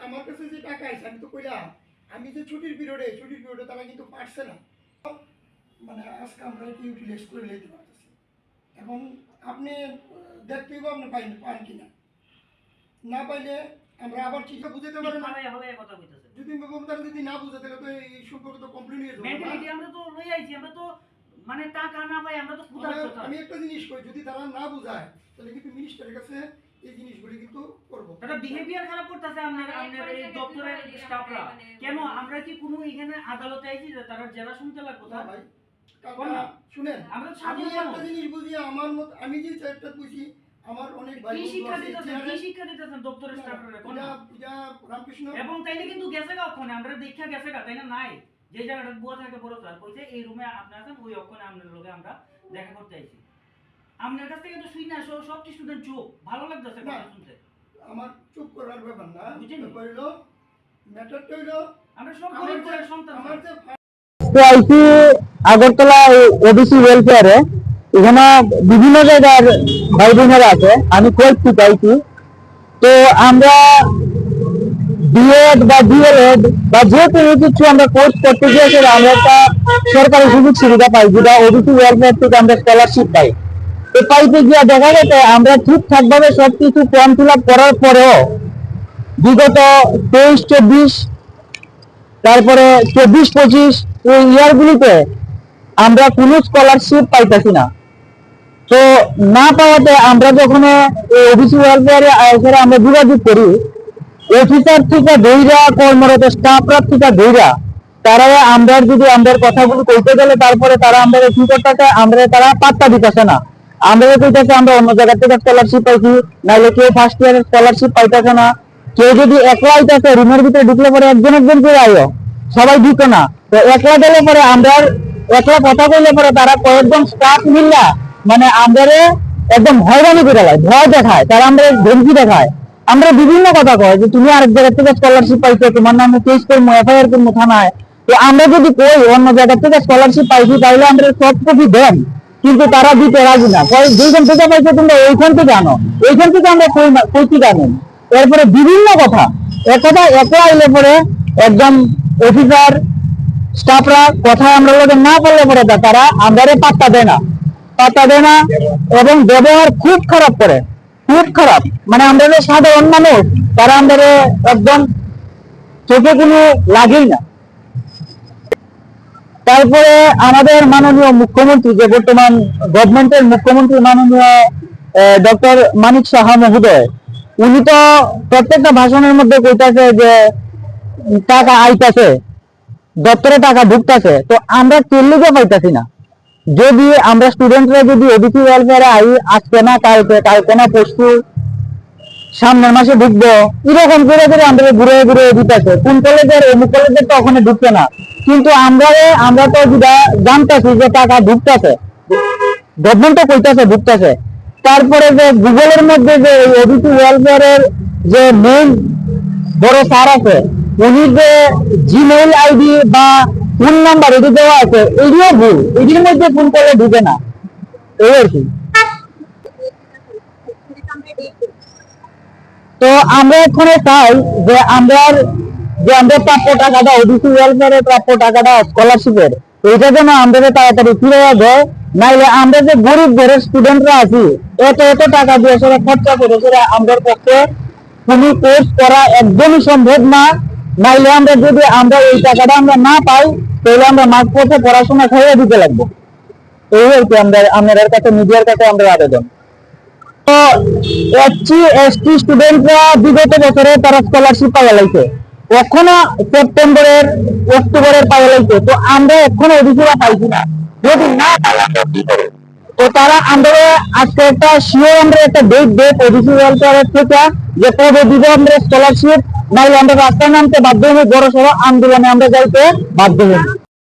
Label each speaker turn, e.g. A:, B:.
A: আমি তো কইলাম আমি যে ছুটির পিরিয়ডে ছুটির পিরিয়ডে তারা কিন্তু পারছে না। মানে আজকে আমরা কি ইউটিলাইজ করে নিতে পারতেছি। এবং আপনি দেখতেই আপনি পাইন পান কিনা। না পাইলে আমরা আবার চিঠা বুঝাতে পারি না। যদি মমতার যদি না বুঝাতে তাহলে তো এই সম্পর্কে তো কমপ্লেন হয়ে যাবে।
B: আমরা তো লই আইছি আমরা তো মানে টাকা না পাই আমরা তো
A: আমি একটা জিনিস কই যদি তারা না বুঝায় তাহলে কিন্তু মিনিস্টারের কাছে এই জিনিসগুলি কিন্তু করব।
B: তারা বিহেভিয়ার খারাপ করতেছে আপনার আপনার এই দপ্তরের স্টাফরা কেন? আমরা কি কোনো এখানে আদালতে আইছি যে তারা জেলা শুনতে লাগবো? তা
A: ভাই শুনেন
B: আমরা
A: আমি একটা জিনিস বুঝি আমার মত আমি যে চারটা বুঝি আমার অনেক ভাই
B: কি শিক্ষা দিতেছেন? কি শিক্ষা দিতেছেন দপ্তরের স্টাফরা কোন?
A: এটা রামকৃষ্ণ।
B: এবং তাইলে কিন্তু গেছে গা ওখানে আমরা দেখা গেছে গা তাই না নাই। যে জায়গাটা বুয়া থাকে বড় স্যার কইছে এই রুমে আপনি আছেন ওই ওখানে আপনার লগে আমরা দেখা করতে আইছি। আপনার কাছ থেকে তো শুই না সব সব স্টুডেন্ট চুপ ভালো লাগতেছে কথা শুনতে।
A: আমার চুপ করার ব্যাপার না।
B: বুঝিনি।
A: হইল
B: আমরা সব গরিব সন্তান
A: আমার। যে
C: আইসি আগরতলা ওবিসি ওয়েলফেয়ারে এখানে বিভিন্ন জায়গার ভাই বোনেরা আছে। আমি করছি চাইছি তো আমরা বিএড বা ডিএলএড বা যে কোনো কিছু আমরা কোর্স করতে গিয়ে সেটা আমরা একটা সরকারি সুযোগ সুবিধা পাই যেটা ওবিসি ওয়েলফেয়ার থেকে আমরা স্কলারশিপ পাই। তো পাইতে গিয়ে দেখা গেছে, আমরা ফর্ম ফিল করার পরেও বিগত তেইশ, চব্বিশ, তারপরে চব্বিশ, পঁচিশ ইয়ারগুলিতে আমরা কোনো স্কলারশিপ পাইতেছি না। তো না পাওয়াতে আমরা যখন ওবিসি ওয়েলফেয়ারে আমরা যোগাযোগ করি অফিসার থেকে দইরা কর্মরত স্টাফরা থেকে তারা আমরা যদি আমাদের কথাগুলো কইতে গেলে তারপরে তারা আমাদের কি করতেছে? আমরা তারা পাত্তা দিতেছে না। আমরা আমরা অন্য জায়গা থেকে স্কলারশিপ পাইছি কেউ ফার্স্ট স্কলারশিপ পাইতেছে না। কেউ যদি একলা আইতেছে রুমের ভিতরে ঢুকলে পরে একজন একজন করে সবাই না। তো একলা গেলে পরে আমরা একলা কথা কইলে পরে তারা কয়েকজন স্টাফ মিললা মানে একদম হয়রানি করে ভয় দেখায়, তারা আমাদের ধমকি দেখায়। আমরা বিভিন্ন কথা কয় যে, তুমি আরেক জায়গা থেকে স্কলারশিপ পাইছো, তোমার নামে কেস করব এফআইআর করব থানায়। তো আমরা যদি কই অন্য জায়গা থেকে স্কলারশিপ পাইছি তাহলে আমরা সব কপি দেন। কিন্তু তারা দিতে রাজি না। যেখান থেকে পাইছো তোমরা ওইখান থেকে আনো। ওইখান থেকে আমরা কই থেকে আনেন এরপরে বিভিন্ন কথা। একলা আইলে পরে একজন অফিসার স্টাফরা কথা আমরা লোকে না বললে পরে তারা আমাদের পাত্তা দেয় না। পাত্তা দেয় না এবং ব্যবহার খুব খারাপ করে। খুব খারাপ। মানে আমরা সাধারণ মানুষ, তারা আমাদের একদম চোখে কোনো লাগেই না। তারপরে আমাদের মাননীয় মুখ্যমন্ত্রী, যে বর্তমান গভর্নমেন্টের মুখ্যমন্ত্রী মাননীয় ডক্টর মানিক সাহা মহোদয়, উনি তো প্রত্যেকটা ভাষণের মধ্যে কইতাছে যে টাকা আইতাছে, দপ্তরে টাকা ঢুকতাছে, তো আমরা তেল্লিকে পাইতাছি না? যদি আমরা স্টুডেন্টরা যদি ওবিসি ওয়েলফেয়ারে আই, আজকে না কালকে কালকে না পরশু সামনের মাসে ঢুকবো। এরকম করে করে আমাদের ঘুরে ঘুরে দিতেছে। কোন কলেজের অমুক কলেজের তো ওখানে ঢুকছে না। কিন্তু আমরা আমরা তো যেটা জানতেছি যে টাকা ঢুকতেছে। গভর্নমেন্ট তো কইতাছে ঢুকতেছে। তারপরে যে গুগলের মধ্যে যে ওবিসি ওয়েলফেয়ারের যে মেইন বড় স্যার আছে, উনি যে জিমেইল আইডি বা ফোন নাম্বার এটি দেওয়া আছে, এটিও ভুল। এটির মধ্যে ফোন করলে ঢুকে না। এই আর কি। তো আমরা এখানে চাই যে আমরা যে আমরা প্রাপ্য টাকাটা ওবিসি ওয়েলফেয়ারের প্রাপ্য টাকাটা স্কলারশিপের এইটা যেন আমাদের তাড়াতাড়ি ফিরে দেয়। নাইলে আমরা যে গরিব ঘরের স্টুডেন্টরা আছি, এত এত টাকা দিয়ে সেটা খরচা করে সেটা আমাদের পক্ষে কোনো কোর্স করা একদমই সম্ভব না। নাইলে আমরা যদি আমরা এই টাকাটা আমরা না পাই তাহলে আমরা মাঠ পথে পড়াশোনা খাইয়ে দিতে লাগবো। এই আর কি আমরা আপনাদের কাছে মিডিয়ার কাছে আমরা আবেদন। এসসি, এসটি স্টুডেন্টরা বিগত বছরে তারা স্কলারশিপ পাওয়া লাইছে এখনও সেপ্টেম্বরের, অক্টোবরের পাওয়া লাইছে তো আমরা এখনও পাইছি না। যদি না? তো তারা আমরা আজকে একটা শিওর আমরা একটা ডেট ডেট ওয়েলফেয়ারের থেকে যে কবে দিব আমরা স্কলারশিপ নাইলে আমরা রাস্তায় নামতে বাধ্য বড় আন্দোলনে আমরা যাইতে বাধ্য হব